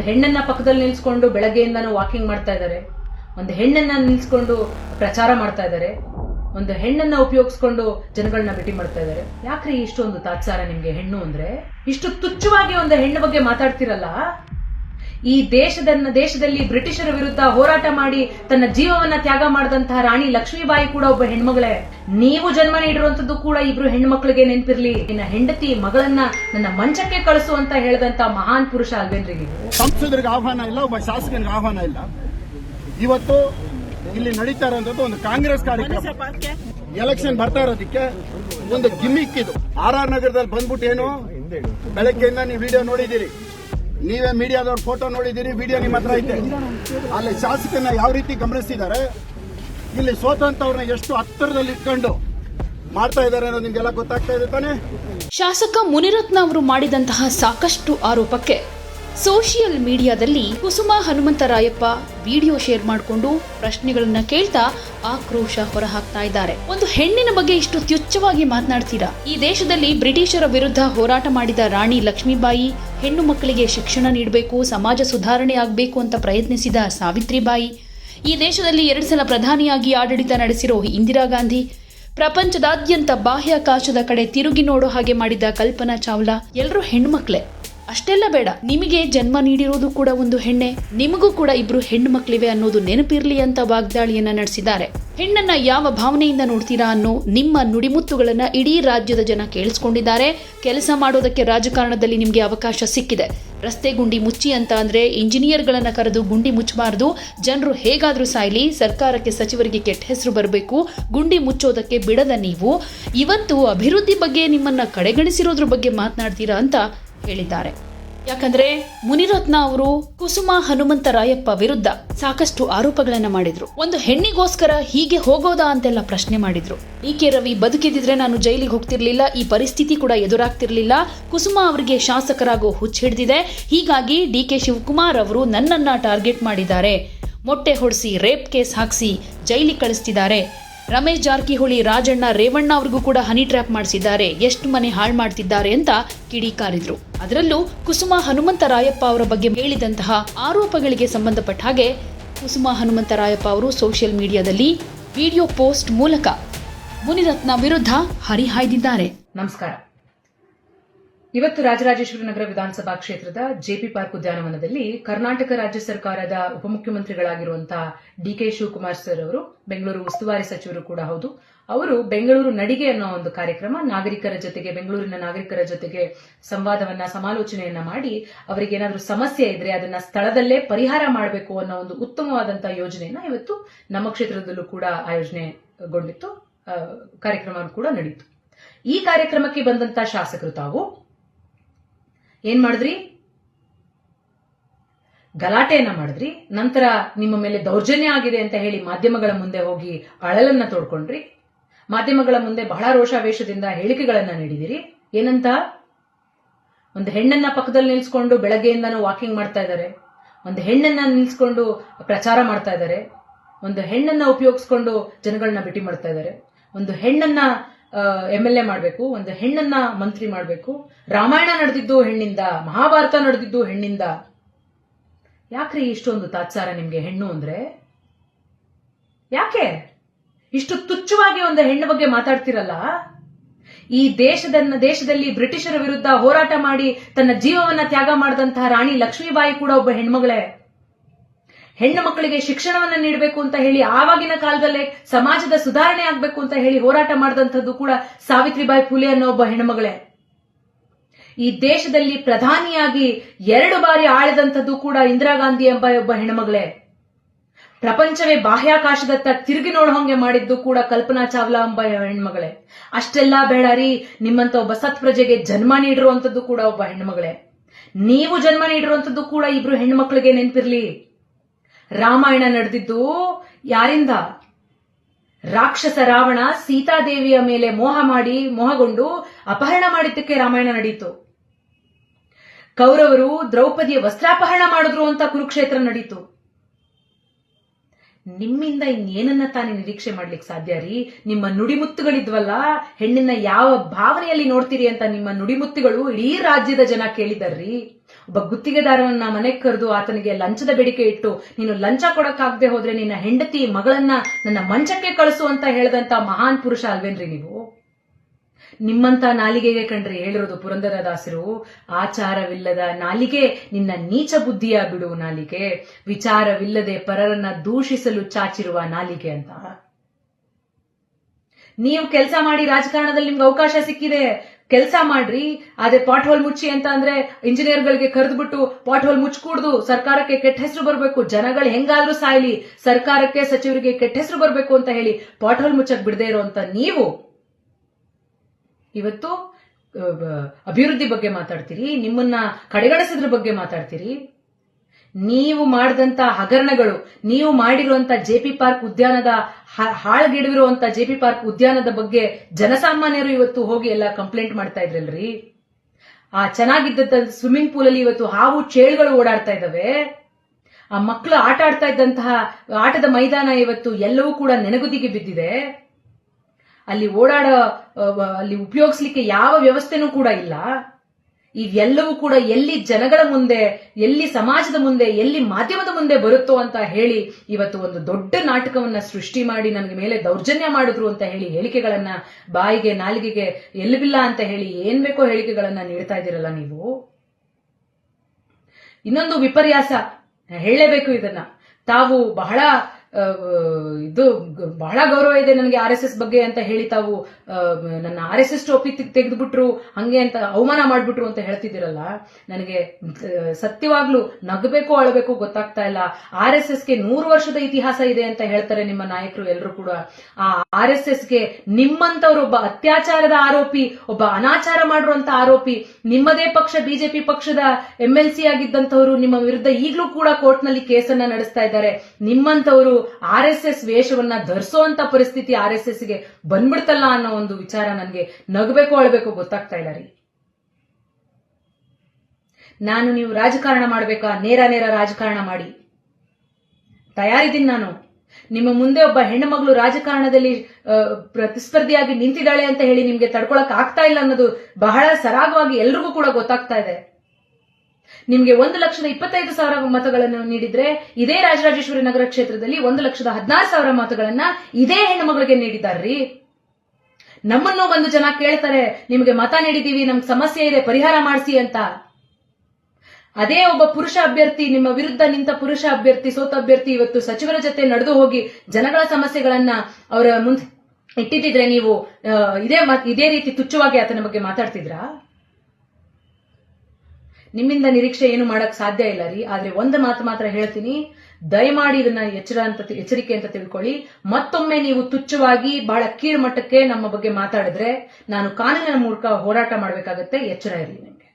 ಒಂದು ಹೆಣ್ಣನ್ನ ಪಕ್ಕದಲ್ಲಿ ನಿಲ್ಸ್ಕೊಂಡು ಬೆಳಗ್ಗೆಯಿಂದನೂ ವಾಕಿಂಗ್ ಮಾಡ್ತಾ ಇದ್ದಾರೆ ಒಂದು ಹೆಣ್ಣನ್ನ ನಿಲ್ಸ್ಕೊಂಡು ಪ್ರಚಾರ ಮಾಡ್ತಾ ಇದ್ದಾರೆ ಒಂದು ಹೆಣ್ಣನ್ನ ಉಪಯೋಗಿಸ್ಕೊಂಡು ಜನಗಳನ್ನ ಭೇಟಿ ಮಾಡ್ತಾ ಇದ್ದಾರೆ ಯಾಕ್ರಿ ಇಷ್ಟೊಂದು ತಾತ್ಸಾರ ನಿಮ್ಗೆ ಹೆಣ್ಣು ಅಂದ್ರೆ? ಇಷ್ಟು ತುಚ್ಛವಾಗಿ ಒಂದು ಹೆಣ್ಣು ಬಗ್ಗೆ ಮಾತಾಡ್ತಿರಲ್ಲ? ಈ ದೇಶದ ದೇಶದಲ್ಲಿ ಬ್ರಿಟಿಷರ ವಿರುದ್ಧ ಹೋರಾಟ ಮಾಡಿ ತನ್ನ ಜೀವವನ್ನ ತ್ಯಾಗ ಮಾಡಿದಂತಹ ರಾಣಿ ಲಕ್ಷ್ಮೀಬಾಯಿ ಕೂಡ ಒಬ್ಬ ಹೆಣ್ಮಗಳೇ. ನೀವು ಜನ್ಮ ನೀಡಿರುವಂತದ್ದು ಕೂಡ ಇಬ್ರು ಹೆಣ್ಮಕ್ಳಿಗೆ ನೆನ್ಪಿರ್ಲಿ. ನಿನ್ನ ಹೆಂಡತಿ ಮಗಳನ್ನ ನನ್ನ ಮಂಚಕ್ಕೆ ಕಳಿಸು ಅಂತ ಹೇಳಿದಂತ ಮಹಾನ್ ಪುರುಷ ಅಲ್ವೇನ್ರಿ ಸಂಸದರಿಗೆ ಆಹ್ವಾನ ಇಲ್ಲ ಒಬ್ಬ ಶಾಸಕನಿಗೆ ಆಹ್ವಾನ ಇಲ್ಲ. ಇವತ್ತು ಇಲ್ಲಿ ನಡೀತಾ ಇರುವಂತದ್ದು ಒಂದು ಕಾಂಗ್ರೆಸ್ ಕಾರ್ಯಕ್ರಮ. ಎಲೆಕ್ಷನ್ ಬರ್ತಾ ಇರೋದಕ್ಕೆ ಒಂದು ಗಿಮಿಕ್ ಇದು. ಆರ್ ಆರ್ ನಗರದಲ್ಲಿ ಬಂದ್ಬಿಟ್ಟು ಏನು ಬೆಳಗ್ಗೆಯಿಂದ ನೀವು ವಿಡಿಯೋ ನೋಡಿದ್ದೀರಿ. ನೀವೇ ಮೀಡಿಯಾದವ್ರ ಫೋಟೋ ನೋಡಿದ್ದೀರಿ, ವಿಡಿಯೋ ನಿಮ್ಮ ಹತ್ರ ಐತೆ. ಅಲ್ಲಿ ಶಾಸಕನ ಯಾವ ರೀತಿ ಗಮನಿಸಿದ್ದಾರೆ? ಇಲ್ಲಿ ಸೋತಂತವ್ರನ್ನ ಎಷ್ಟು ಹತ್ತಿರದಲ್ಲಿ ಇಟ್ಕೊಂಡು ಮಾಡ್ತಾ ಇದ್ದಾರೆ ಅನ್ನೋದು ನಿಮ್ಗೆಲ್ಲ ಗೊತ್ತಾಗ್ತಾ ಇದೆ ತಾನೆ? ಶಾಸಕ ಮುನಿರತ್ನ ಅವರು ಮಾಡಿದಂತಹ ಸಾಕಷ್ಟು ಆರೋಪಕ್ಕೆ ಸೋಷಿಯಲ್ ಮೀಡಿಯಾದಲ್ಲಿ ಕುಸುಮ ಹನುಮಂತರಾಯಪ್ಪ ವಿಡಿಯೋ ಶೇರ್ ಮಾಡಿಕೊಂಡು ಪ್ರಶ್ನೆಗಳನ್ನ ಕೇಳ್ತಾ ಆಕ್ರೋಶ ಹೊರಹಾಕ್ತಾ ಇದ್ದಾರೆ. ಒಂದು ಹೆಣ್ಣಿನ ಬಗ್ಗೆ ಇಷ್ಟು ತ್ಯುಚ್ಛವಾಗಿ ಮಾತನಾಡ್ತೀರಾ? ಈ ದೇಶದಲ್ಲಿ ಬ್ರಿಟಿಷರ ವಿರುದ್ಧ ಹೋರಾಟ ಮಾಡಿದ ರಾಣಿ ಲಕ್ಷ್ಮೀಬಾಯಿ ಹೆಣ್ಣು ಮಕ್ಕಳಿಗೆ ಶಿಕ್ಷಣ ನೀಡಬೇಕು, ಸಮಾಜ ಸುಧಾರಣೆ ಆಗಬೇಕು ಅಂತ ಪ್ರಯತ್ನಿಸಿದ ಸಾವಿತ್ರಿಬಾಯಿ. ಈ ದೇಶದಲ್ಲಿ ಎರಡು ಸಲ ಪ್ರಧಾನಿಯಾಗಿ ಆಡಳಿತ ನಡೆಸಿರೋ ಇಂದಿರಾ ಗಾಂಧಿ, ಪ್ರಪಂಚದಾದ್ಯಂತ ಬಾಹ್ಯಾಕಾಶದ ಕಡೆ ತಿರುಗಿ ನೋಡೋ ಹಾಗೆ ಮಾಡಿದ ಕಲ್ಪನಾ ಚಾವ್ಲಾ ಎಲ್ಲರೂ ಹೆಣ್ಮಕ್ಳೇ ಅಷ್ಟೆಲ್ಲ ಬೇಡ. ನಿಮಗೆ ಜನ್ಮ ನೀಡಿರೋದು ಕೂಡ ಒಂದು ಹೆಣ್ಣೆ. ನಿಮಗೂ ಕೂಡ ಇಬ್ರು ಹೆಣ್ಣು ಮಕ್ಕಳಿವೆ ಅನ್ನೋದು ನೆನಪಿರ್ಲಿ ಅಂತ ವಾಗ್ದಾಳಿಯನ್ನ ನಡೆಸಿದ್ದಾರೆ. ಹೆಣ್ಣನ್ನ ಯಾವ ಭಾವನೆಯಿಂದ ನೋಡ್ತೀರಾ ಅನ್ನೋ ನಿಮ್ಮ ನುಡಿಮುತ್ತುಗಳನ್ನ ಇಡೀ ರಾಜ್ಯದ ಜನ ಕೇಳಿಸ್ಕೊಂಡಿದ್ದಾರೆ. ಕೆಲಸ ಮಾಡೋದಕ್ಕೆ ರಾಜಕಾರಣದಲ್ಲಿ ನಿಮಗೆ ಅವಕಾಶ ಸಿಕ್ಕಿದೆ. ರಸ್ತೆ ಗುಂಡಿ ಮುಚ್ಚಿ ಅಂತ ಅಂದ್ರೆ ಇಂಜಿನಿಯರ್ಗಳನ್ನ ಕರೆದು ಗುಂಡಿ ಮುಚ್ಚಬಾರದು. ಜನರು ಹೇಗಾದ್ರೂ ಸಾಯ್ಲಿ, ಸರ್ಕಾರಕ್ಕೆ ಸಚಿವರಿಗೆ ಕೆಟ್ಟ ಹೆಸರು ಬರಬೇಕು. ಗುಂಡಿ ಮುಚ್ಚೋದಕ್ಕೆ ಬಿಡದ ನೀವು. ಇವತ್ತು ಅಭಿವೃದ್ಧಿ ಬಗ್ಗೆ ನಿಮ್ಮನ್ನ ಕಡೆಗಣಿಸಿರೋದ್ರ ಬಗ್ಗೆ ಮಾತನಾಡ್ತೀರಾ ಅಂತ ಹೇಳಿದ್ದಾರೆ. ಯಾಕಂದ್ರೆ ಮುನಿರತ್ನ ಅವರು ಕುಸುಮ ಹನುಮಂತರಾಯಪ್ಪ ವಿರುದ್ಧ ಸಾಕಷ್ಟು ಆರೋಪಗಳನ್ನ ಮಾಡಿದ್ರು. ಒಂದು ಹೆಣ್ಣಿಗೋಸ್ಕರ ಹೀಗೆ ಹೋಗೋದಾ ಅಂತೆಲ್ಲ ಪ್ರಶ್ನೆ ಮಾಡಿದ್ರು. ಡಿ ಕೆ ರವಿ ಬದುಕಿದಿದ್ರೆ ನಾನು ಜೈಲಿಗೆ ಹೋಗ್ತಿರ್ಲಿಲ್ಲ, ಈ ಪರಿಸ್ಥಿತಿ ಕೂಡ ಎದುರಾಗ್ತಿರ್ಲಿಲ್ಲ. ಕುಸುಮ ಅವರಿಗೆ ಶಾಸಕರಾಗೋ ಹುಚ್ಚ ಹಿಡಿದಿದೆ. ಹೀಗಾಗಿ ಡಿ ಕೆ ಶಿವಕುಮಾರ್ ಅವರು ನನ್ನನ್ನ ಟಾರ್ಗೆಟ್ ಮಾಡಿದ್ದಾರೆ. ಮೊಟ್ಟೆ ಹೊಡೆಸಿ, ರೇಪ್ ಕೇಸ್ ಹಾಕಿಸಿ, ಜೈಲಿಗೆ ಕಳಿಸ್ತಿದ್ದಾರೆ. ರಮೇಶ್ ಜಾರಕಿಹೊಳಿ, ರಾಜಣ್ಣ ರೇವಣ್ಣ ಅವ್ರಿಗೂ ಕೂಡ ಹನಿ ಟ್ರ್ಯಾಪ್ ಮಾಡಿಸಿದ್ದಾರೆ. ಎಷ್ಟು ಮನೆ ಹಾಳು ಮಾಡ್ತಿದ್ದಾರೆ ಅಂತ ಕಿಡಿಕಾರಿದ್ರು. ಅದರಲ್ಲೂ ಕುಸುಮ ಹನುಮಂತರಾಯಪ್ಪ ಅವರ ಬಗ್ಗೆ ಹೇಳಿದಂತಹ ಆರೋಪಗಳಿಗೆ ಸಂಬಂಧಪಟ್ಟ ಹಾಗೆ ಕುಸುಮ ಹನುಮಂತರಾಯಪ್ಪ ಅವರು ಸೋಷಿಯಲ್ ಮೀಡಿಯಾದಲ್ಲಿ ವಿಡಿಯೋ ಪೋಸ್ಟ್ ಮೂಲಕ ಮುನಿರತ್ನ ವಿರುದ್ಧ ಹರಿಹಾಯ್ದಿದ್ದಾರೆ. ನಮಸ್ಕಾರ. ಇವತ್ತು ರಾಜರಾಜೇಶ್ವರಿ ನಗರ ವಿಧಾನಸಭಾ ಕ್ಷೇತ್ರದ ಜೆಪಿ ಪಾರ್ಕ್ ಉದ್ಯಾನವನದಲ್ಲಿ ಕರ್ನಾಟಕ ರಾಜ್ಯ ಸರ್ಕಾರದ ಉಪಮುಖ್ಯಮಂತ್ರಿಗಳಾಗಿರುವಂತಹ ಡಿಕೆ ಶಿವಕುಮಾರ್ ಸರ್ ಅವರು, ಬೆಂಗಳೂರು ಉಸ್ತುವಾರಿ ಸಚಿವರು ಕೂಡ ಹೌದು. ಅವರು ಬೆಂಗಳೂರು ನಡಿಗೆ ಅನ್ನೋ ಒಂದು ಕಾರ್ಯಕ್ರಮ, ನಾಗರಿಕರ ಜೊತೆಗೆ ಬೆಂಗಳೂರಿನ ನಾಗರಿಕರ ಜೊತೆಗೆ ಸಂವಾದವನ್ನ, ಸಮಾಲೋಚನೆಯನ್ನ ಮಾಡಿ ಅವರಿಗೆ ಏನಾದರೂ ಸಮಸ್ಯೆ ಇದ್ರೆ ಅದನ್ನ ಸ್ಥಳದಲ್ಲೇ ಪರಿಹಾರ ಮಾಡಬೇಕು ಅನ್ನೋ ಒಂದು ಉತ್ತಮವಾದಂತಹ ಯೋಜನೆಯನ್ನ ಇವತ್ತು ನಮ್ಮ ಕ್ಷೇತ್ರದಲ್ಲೂ ಕೂಡ ಆಯೋಜನೆಗೊಂಡಿತ್ತು. ಕಾರ್ಯಕ್ರಮ ಕೂಡ ನಡೀತು. ಈ ಕಾರ್ಯಕ್ರಮಕ್ಕೆ ಬಂದಂತ ಶಾಸಕರು ತಾವು ಏನ್ ಮಾಡಿದ್ರಿ? ಗಲಾಟೆಯನ್ನ ಮಾಡಿದ್ರಿ. ನಂತರ ನಿಮ್ಮ ಮೇಲೆ ದೌರ್ಜನ್ಯ ಆಗಿದೆ ಅಂತ ಹೇಳಿ ಮಾಧ್ಯಮಗಳ ಮುಂದೆ ಹೋಗಿ ಅಳಲನ್ನ ತೋಡ್ಕೊಂಡ್ರಿ. ಮಾಧ್ಯಮಗಳ ಮುಂದೆ ಬಹಳ ರೋಷಾವೇಶದಿಂದ ಹೇಳಿಕೆಗಳನ್ನ ನೀಡಿದಿರಿ. ಏನಂತ? ಒಂದು ಹೆಣ್ಣನ್ನ ಪಕ್ಕದಲ್ಲಿ ನಿಲ್ಸ್ಕೊಂಡು ಬೆಳಗ್ಗೆಯಿಂದನೂ ವಾಕಿಂಗ್ ಮಾಡ್ತಾ ಇದ್ದಾರೆ ಒಂದು ಹೆಣ್ಣನ್ನ ನಿಲ್ಸ್ಕೊಂಡು ಪ್ರಚಾರ ಮಾಡ್ತಾ ಇದ್ದಾರೆ ಒಂದು ಹೆಣ್ಣನ್ನ ಉಪಯೋಗಿಸ್ಕೊಂಡು ಜನಗಳನ್ನ ಭೇಟಿ ಮಾಡ್ತಾ ಇದ್ದಾರೆ ಒಂದು ಹೆಣ್ಣನ್ನ ಎಂ ಎಲ್ ಎ ಮಾಡಬೇಕು, ಒಂದು ಹೆಣ್ಣನ್ನ ಮಂತ್ರಿ ಮಾಡಬೇಕು. ರಾಮಾಯಣ ನಡೆದಿದ್ದು ಹೆಣ್ಣಿಂದ, ಮಹಾಭಾರತ ನಡೆದಿದ್ದು ಹೆಣ್ಣಿಂದ. ಯಾಕ್ರಿ ಇಷ್ಟೊಂದು ತಾತ್ಸಾರ ನಿಮ್ಗೆ ಹೆಣ್ಣು ಅಂದ್ರೆ? ಯಾಕೆ? ಇಷ್ಟು ತುಚ್ಛವಾಗಿ ಒಂದು ಹೆಣ್ಣು ಬಗ್ಗೆ ಮಾತಾಡ್ತಿರಲ್ಲ? ಈ ದೇಶದ ದೇಶದಲ್ಲಿ ಬ್ರಿಟಿಷರ ವಿರುದ್ಧ ಹೋರಾಟ ಮಾಡಿ ತನ್ನ ಜೀವವನ್ನ ತ್ಯಾಗ ಮಾಡಿದಂತಹ ರಾಣಿ ಲಕ್ಷ್ಮೀಬಾಯಿ ಕೂಡ ಒಬ್ಬ ಹೆಣ್ಮಗಳೇ. ಹೆಣ್ಣು ಮಕ್ಕಳಿಗೆ ಶಿಕ್ಷಣವನ್ನ ನೀಡಬೇಕು ಅಂತ ಹೇಳಿ ಆವಾಗಿನ ಕಾಲದಲ್ಲೇ ಸಮಾಜದ ಸುಧಾರಣೆ ಆಗಬೇಕು ಅಂತ ಹೇಳಿ ಹೋರಾಟ ಮಾಡಿದಂಥದ್ದು ಕೂಡ ಸಾವಿತ್ರಿಬಾಯಿ ಫುಲೆ ಅನ್ನೋ ಒಬ್ಬ ಹೆಣ್ಣುಮಗಳೇ ಈ ದೇಶದಲ್ಲಿ ಪ್ರಧಾನಿಯಾಗಿ ಎರಡು ಬಾರಿ ಆಳಿದಂಥದ್ದು ಕೂಡ ಇಂದಿರಾ ಗಾಂಧಿ ಎಂಬ ಒಬ್ಬ ಹೆಣ್ಮಗಳೇ. ಪ್ರಪಂಚವೇ ಬಾಹ್ಯಾಕಾಶದತ್ತ ತಿರುಗಿ ನೋಡೋಂಗೆ ಮಾಡಿದ್ದು ಕೂಡ ಕಲ್ಪನಾ ಚಾವ್ಲಾ ಎಂಬ ಹೆಣ್ಮಗಳೇ. ಅಷ್ಟೆಲ್ಲ ಬೇಡ ರೀ, ನಿಮ್ಮಂತ ಒಬ್ಬ ಸತ್ ಪ್ರಜೆಗೆ ಜನ್ಮ ನೀಡಿರುವಂತದ್ದು ಕೂಡ ಒಬ್ಬ ಹೆಣ್ಮಗಳೇ. ನೀವು ಜನ್ಮ ನೀಡಿರುವಂತದ್ದು ಕೂಡ ಇಬ್ರು ಹೆಣ್ಮಕ್ಳಿಗೆ ನೆನ್ಪಿರ್ಲಿ. ರಾಮಾಯಣ ನಡೆದಿದ್ದು ಯಾರಿಂದ? ರಾಕ್ಷಸ ರಾವಣ ಸೀತಾದೇವಿಯ ಮೇಲೆ ಮೋಹ ಮಾಡಿ, ಮೋಹಗೊಂಡು ಅಪಹರಣ ಮಾಡಿದ್ದಕ್ಕೆ ರಾಮಾಯಣ ನಡೀತು. ಕೌರವರು ದ್ರೌಪದಿಯ ವಸ್ತ್ರಾಪಹರಣ ಮಾಡಿದ್ರು ಅಂತ ಕುರುಕ್ಷೇತ್ರ ನಡೀತು. ನಿಮ್ಮಿಂದ ಇನ್ನೇನನ್ನ ತಾನೇ ನಿರೀಕ್ಷೆ ಮಾಡ್ಲಿಕ್ಕೆ ಸಾಧ್ಯ ರೀ? ನಿಮ್ಮ ನುಡಿಮುತ್ತುಗಳಿದ್ವಲ್ಲ, ಹೆಣ್ಣಿನ ಯಾವ ಭಾವನೆಯಲ್ಲಿ ನೋಡ್ತೀರಿ ಅಂತ ನಿಮ್ಮ ನುಡಿಮುತ್ತುಗಳು ಇಡೀ ರಾಜ್ಯದ ಜನ ಕೇಳಿದಾರ್ರಿ ಒಬ್ಬ ಗುತ್ತಿಗೆದಾರನನ್ನ ಮನೆಗೆ ಕರೆದು ಆತನಿಗೆ ಲಂಚದ ಬೇಡಿಕೆ ಇಟ್ಟು, ನೀನು ಲಂಚ ಕೊಡಕ್ಕಾಗದೆ ಹೋದ್ರೆ ನಿನ್ನ ಹೆಂಡತಿ ಮಗಳನ್ನ ನನ್ನ ಮಂಚಕ್ಕೆ ಕಳಿಸು ಅಂತ ಹೇಳಿದಂತ ಮಹಾನ್ ಪುರುಷ ಅಲ್ವೇನ್ರಿ ನೀವು? ನಿಮ್ಮಂತ ನಾಲಿಗೆಗೆ ಕಂಡ್ರೆ ಹೇಳಿರೋದು ಪುರಂದರದಾಸರು, ಆಚಾರವಿಲ್ಲದ ನಾಲಿಗೆ, ನಿನ್ನ ನೀಚ ಬುದ್ಧಿಯ ಬಿಡು ನಾಲಿಗೆ, ವಿಚಾರವಿಲ್ಲದೆ ಪರರನ್ನ ದೂಷಿಸಲು ಚಾಚಿರುವ ನಾಲಿಗೆ ಅಂತ. ನೀವು ಕೆಲಸ ಮಾಡಿ ರಾಜಕಾರಣದಲ್ಲಿ ನಿಮ್ಗೆ ಅವಕಾಶ ಸಿಕ್ಕಿದೆ ಕೆಲಸ ಮಾಡ್ರಿ ಅದೇ ಪಾಟ್ ಹೋಲ್ ಮುಚ್ಚಿ ಅಂತ ಅಂದ್ರೆ ಇಂಜಿನಿಯರ್ಗಳಿಗೆ ಕರೆದ್ಬಿಟ್ಟು ಪಾಟ್ ಹೋಲ್ ಮುಚ್ಕೂಡ್ದು, ಸರ್ಕಾರಕ್ಕೆ ಕೆಟ್ಟ ಹೆಸರು ಬರಬೇಕು, ಜನಗಳು ಹೆಂಗಾದ್ರೂ ಸಾಯ್ಲಿ, ಸರ್ಕಾರಕ್ಕೆ ಸಚಿವರಿಗೆ ಕೆಟ್ಟ ಹೆಸರು ಬರಬೇಕು ಅಂತ ಹೇಳಿ ಪಾಟ್ ಹೋಲ್ ಮುಚ್ಚಕ್ ಬಿಡದೆ ಇರುವಂತ ನೀವು ಇವತ್ತು ಅಭಿವೃದ್ಧಿ ಬಗ್ಗೆ ಮಾತಾಡ್ತೀರಿ, ನಿಮ್ಮನ್ನ ಕಡೆಗಣಿಸಿದ್ರ ಬಗ್ಗೆ ಮಾತಾಡ್ತೀರಿ? ನೀವು ಮಾಡಿದಂತ ಹಗರಣಗಳು, ನೀವು ಮಾಡಿರುವಂತ ಜೆಪಿ ಪಾರ್ಕ್ ಉದ್ಯಾನದ ಹಾಳ್ಗಿಡವಿರುವಂತ ಜೆ ಪಿ ಪಾರ್ಕ್ ಉದ್ಯಾನದ ಬಗ್ಗೆ ಜನಸಾಮಾನ್ಯರು ಇವತ್ತು ಹೋಗಿ ಎಲ್ಲ ಕಂಪ್ಲೇಂಟ್ ಮಾಡ್ತಾ ಇದ್ರಲ್ರಿ? ಆ ಚೆನ್ನಾಗಿದ್ದಂತ ಸ್ವಿಮ್ಮಿಂಗ್ ಪೂಲ್ ಅಲ್ಲಿ ಇವತ್ತು ಹಾವು ಚೇಳುಗಳು ಓಡಾಡ್ತಾ ಇದ್ದಾವೆ. ಆ ಮಕ್ಕಳು ಆಟ ಆಡ್ತಾ ಇದ್ದಂತಹ ಆಟದ ಮೈದಾನ ಇವತ್ತು ಎಲ್ಲವೂ ಕೂಡ ನೆನಗುದಿಗೆ ಬಿದ್ದಿದೆ. ಅಲ್ಲಿ ಓಡಾಡೋ ಅಲ್ಲಿ ಉಪಯೋಗಿಸ್ಲಿಕ್ಕೆ ಯಾವ ವ್ಯವಸ್ಥೆನೂ ಕೂಡ ಇಲ್ಲ. ಇವೆಲ್ಲವೂ ಕೂಡ ಎಲ್ಲಿ ಜನಗಳ ಮುಂದೆ, ಎಲ್ಲಿ ಸಮಾಜದ ಮುಂದೆ, ಎಲ್ಲಿ ಮಾಧ್ಯಮದ ಮುಂದೆ ಬರುತ್ತೋ ಅಂತ ಹೇಳಿ ಇವತ್ತು ಒಂದು ದೊಡ್ಡ ನಾಟಕವನ್ನ ಸೃಷ್ಟಿ ಮಾಡಿ ನನಗೆ ಮೇಲೆ ದೌರ್ಜನ್ಯ ಮಾಡಿದ್ರು ಅಂತ ಹೇಳಿ ಹೇಳಿಕೆಗಳನ್ನ ಬಾಯಿಗೆ, ನಾಲಿಗೆಗೆ ಎಲ್ಲಿಬಿಲ್ಲ ಅಂತ ಹೇಳಿ ಏನ್ ಬೇಕೋ ಹೇಳಿಕೆಗಳನ್ನ ನೀಡ್ತಾ ಇದ್ದೀರಲ್ಲ ನೀವು? ಇನ್ನೊಂದು ವಿಪರ್ಯಾಸ. ಹೇಳಲೇಬೇಕು ಇದನ್ನ. ತಾವು ಬಹಳ ಇದು ಬಹಳ ಗೌರವ ಇದೆ ನನಗೆ ಆರ್ ಎಸ್ ಎಸ್ ಬಗ್ಗೆ ಅಂತ ಹೇಳಿ ತಾವು ಆ, ನನ್ನ ಆರ್ ಎಸ್ ಎಸ್ ಟೋಪಿ ತೆಗೆದುಬಿಟ್ರು ಹಂಗೆ ಅಂತ ಅವಮಾನ ಮಾಡ್ಬಿಟ್ರು ಅಂತ ಹೇಳ್ತಿದ್ದೀರಲ್ಲ ನನಗೆ ಸತ್ಯವಾಗ್ಲೂ ನಗಬೇಕು ಅಳಬೇಕು ಗೊತ್ತಾಗ್ತಾ ಇಲ್ಲ. ಆರ್ ಎಸ್ ಎಸ್ಗೆ ನೂರು ವರ್ಷದ ಇತಿಹಾಸ ಇದೆ ಅಂತ ಹೇಳ್ತಾರೆ ನಿಮ್ಮ ನಾಯಕರು ಎಲ್ಲರೂ ಕೂಡ. ಆ ಆರ್ ಎಸ್ ಎಸ್ಗೆ ನಿಮ್ಮಂತವ್ರು ಒಬ್ಬ ಅತ್ಯಾಚಾರದ ಆರೋಪಿ ಒಬ್ಬ ಅನಾಚಾರ ಮಾಡಿರುವಂತ ಆರೋಪಿ ನಿಮ್ಮದೇ ಪಕ್ಷ ಬಿಜೆಪಿ ಪಕ್ಷದ ಎಂ ಎಲ್ ಸಿ ಆಗಿದ್ದಂತವರು ನಿಮ್ಮ ವಿರುದ್ಧ ಈಗಲೂ ಕೂಡ ಕೋರ್ಟ್ನಲ್ಲಿ ಕೇಸನ್ನ ನಡೆಸ್ತಾ ಇದ್ದಾರೆ. ನಿಮ್ಮಂತವರು ಆರ್ ಎಸ್ ಎಸ್ ವೇಷವನ್ನ ಧರಿಸುವಂತ ಪರಿಸ್ಥಿತಿ ಆರ್ ಎಸ್ ಎಸ್ಗೆ ಬಂದ್ಬಿಡ್ತಲ್ಲ ಅನ್ನೋ ಒಂದು ವಿಚಾರ ನನಗೆ ನಗಬೇಕು ಅಳ್ಬೇಕು ಗೊತ್ತಾಗ್ತಾ ಇಲ್ಲ ರೀ. ನಾನು ನೀವು ರಾಜಕಾರಣ ಮಾಡ್ಬೇಕಾ? ನೇರ ನೇರ ರಾಜಕಾರಣ ಮಾಡಿ. ತಯಾರಿದ್ದೀನಿ ನಾನು. ನಿಮ್ಮ ಮುಂದೆ ಒಬ್ಬ ಹೆಣ್ಣು ರಾಜಕಾರಣದಲ್ಲಿ ಪ್ರತಿಸ್ಪರ್ಧಿಯಾಗಿ ನಿಂತಿದ್ದಾಳೆ ಅಂತ ಹೇಳಿ ನಿಮ್ಗೆ ತಡ್ಕೊಳಕ್ ಆಗ್ತಾ ಇಲ್ಲ ಅನ್ನೋದು ಬಹಳ ಸರಾಗವಾಗಿ ಎಲ್ರಿಗೂ ಕೂಡ ಗೊತ್ತಾಗ್ತಾ ಇದೆ. ನಿಮ್ಗೆ ಒಂದು ಲಕ್ಷದ ಇಪ್ಪತ್ತೈದು ಸಾವಿರ ಮತಗಳನ್ನು ನೀಡಿದ್ರೆ ಇದೇ ರಾಜರಾಜೇಶ್ವರಿ ನಗರ ಕ್ಷೇತ್ರದಲ್ಲಿ ಒಂದು ಲಕ್ಷದ ಹದಿನಾರು ಸಾವಿರ ಮತಗಳನ್ನ ಇದೇ ಹೆಣ್ಣು ಮಗಳಿಗೆ ನೀಡಿದ್ದಾರ್ರಿ. ನಮ್ಮನ್ನು ಒಂದು ಜನ ಕೇಳ್ತಾರೆ, ನಿಮಗೆ ಮತ ನೀಡಿದೀವಿ, ನಮ್ಗೆ ಸಮಸ್ಯೆ ಇದೆ, ಪರಿಹಾರ ಮಾಡಿಸಿ ಅಂತ. ಅದೇ ಒಬ್ಬ ಪುರುಷ ಅಭ್ಯರ್ಥಿ, ನಿಮ್ಮ ವಿರುದ್ಧ ನಿಂತ ಪುರುಷ ಅಭ್ಯರ್ಥಿ, ಸೋತ ಅಭ್ಯರ್ಥಿ ಇವತ್ತು ಸಚಿವರ ಜೊತೆ ನಡೆದು ಹೋಗಿ ಜನಗಳ ಸಮಸ್ಯೆಗಳನ್ನ ಅವರ ಮುಂದೆ ಇಟ್ಟಿದ್ರೆ ನೀವು ಇದೇ ಇದೇ ರೀತಿ ತುಚ್ಛವಾಗಿ ಆತನ ಬಗ್ಗೆ ಮಾತಾಡ್ತಿದ್ರಾ? ನಿಮ್ಮಿಂದ ನಿರೀಕ್ಷೆ ಏನು ಮಾಡಕ್ ಸಾಧ್ಯ ಇಲ್ಲ ರೀ. ಆದ್ರೆ ಒಂದು ಮಾತು ಮಾತ್ರ ಹೇಳ್ತೀನಿ. ದಯಮಾಡಿ ಇದನ್ನ ಎಚ್ಚರ ಅಂತ ಎಚ್ಚರಿಕೆ ಅಂತ ತಿಳ್ಕೊಳ್ಳಿ. ಮತ್ತೊಮ್ಮೆ ನೀವು ತುಚ್ಛವಾಗಿ ಬಹಳ ಕೀಳ್ಮಟ್ಟಕ್ಕೆ ನಮ್ಮ ಬಗ್ಗೆ ಮಾತಾಡಿದ್ರೆ ನಾನು ಕಾನೂನಿನ ಮೂಲಕ ಹೋರಾಟ ಮಾಡಬೇಕಾಗತ್ತೆ. ಎಚ್ಚರ ಇರಲಿ